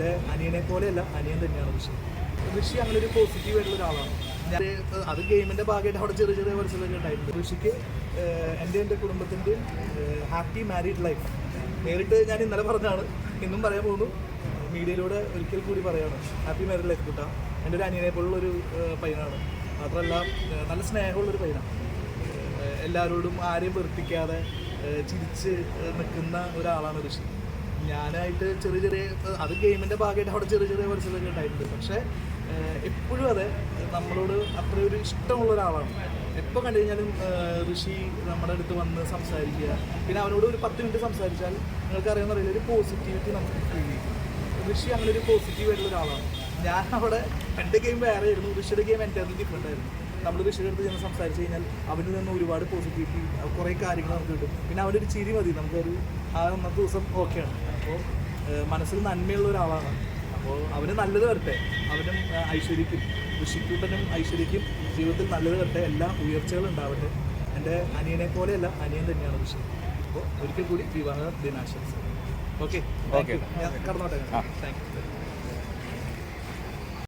എന്റെ അനിയനെ പോലെയല്ല അനിയൻ തന്നെയാണ് ഋഷി. ഋഷി അങ്ങനെ ഒരു പോസിറ്റീവ് ആയിട്ടുള്ള ഒരാളാണ്. ഞാൻ അത് ഗെയിമിന്റെ ഭാഗമായിട്ട് അവിടെ ചെറിയ ചെറിയ മനസ്സിലൊക്കെ ഉണ്ടായിട്ടുണ്ട്. ഋഷിക്ക് എന്റെ എന്റെ കുടുംബത്തിന്റെ ഹാപ്പി മാരീഡ് ലൈഫ് നേരിട്ട് ഞാൻ ഇന്നലെ പറഞ്ഞാണ് ഇന്നും പറയാൻ പോകുന്നു. മീഡിയയിലൂടെ ഒരിക്കൽ കൂടി പറയാണ്. ഹാപ്പി മാരീഡ് ലൈഫ് കിട്ടാം. എന്റെ ഒരു അനിയനെ പോലുള്ളൊരു ഒരു പയ്യനാണ്. മാത്രമല്ല നല്ല സ്നേഹമുള്ളൊരു പയ്യനാണ് എല്ലാവരോടും ആരെയും വെറുപ്പിക്കാതെ ചിരിച്ച് നിൽക്കുന്ന ഒരാളാണ് ഋഷി. ഞാനായിട്ട് ചെറിയ ചെറിയ അത് ഗെയിമിന്റെ ഭാഗമായിട്ട് അവിടെ ചെറിയ ചെറിയ മനസ്സിലൊക്കെ ഉണ്ടായിട്ടുണ്ട്. പക്ഷേ എപ്പോഴും അതെ നമ്മളോട് അത്ര ഒരു ഇഷ്ടമുള്ള ഒരാളാണ്. എപ്പോൾ കണ്ടു കഴിഞ്ഞാലും ഋഷി നമ്മുടെ അടുത്ത് വന്ന് സംസാരിക്കുക. പിന്നെ അവനോട് ഒരു പത്ത് മിനിറ്റ് സംസാരിച്ചാൽ നിങ്ങൾക്ക് അറിയാവുന്ന അറിയില്ല ഒരു പോസിറ്റിവിറ്റി നമുക്ക് ഫീൽ ഋഷി അങ്ങനെ ഒരു പോസിറ്റീവ് ആയിട്ടുള്ള ഒരാളാണ്. ഞാൻ അവിടെ എന്റെ ഗെയിം വേറെ ആയിരുന്നു ഋഷിയുടെ ഗെയിം എന്റെ ഡിഫറെന്റ് ആയിരുന്നു. നമ്മൾ ഋഷിയുടെ ചെന്ന് സംസാരിച്ച് കഴിഞ്ഞാൽ അവനിൽ നിന്ന് ഒരുപാട് പോസിറ്റിവിറ്റി കുറേ കാര്യങ്ങൾ നമുക്ക് കിട്ടും. പിന്നെ ഒരു ചിരി മതി. നമുക്കൊരു ആ ഒന്നത്തെ ദിവസം ഓക്കെയാണ് അപ്പോൾ മനസ്സിൽ നന്മയുള്ള ഒരാളാണ്. അപ്പോൾ അവന് നല്ലത് വരട്ടെ. അവനും ഐശ്വര്യക്കും ഋഷിക്കൂട്ടനും ഐശ്വര്യക്കും ജീവിതത്തിൽ നല്ലത് വരട്ടെ. എല്ലാ ഉയർച്ചകളും ഉണ്ടാവട്ടെ. എന്റെ അനിയനെ പോലെയല്ല അനിയൻ തന്നെയാണ് ഋഷി. അപ്പോൾ ഒരിക്കൽ കൂടി വിവാഹ ദിനാശംസ ഓക്കെ ഓക്കെ ഞാൻ കടന്നോട്ടെ. Thank U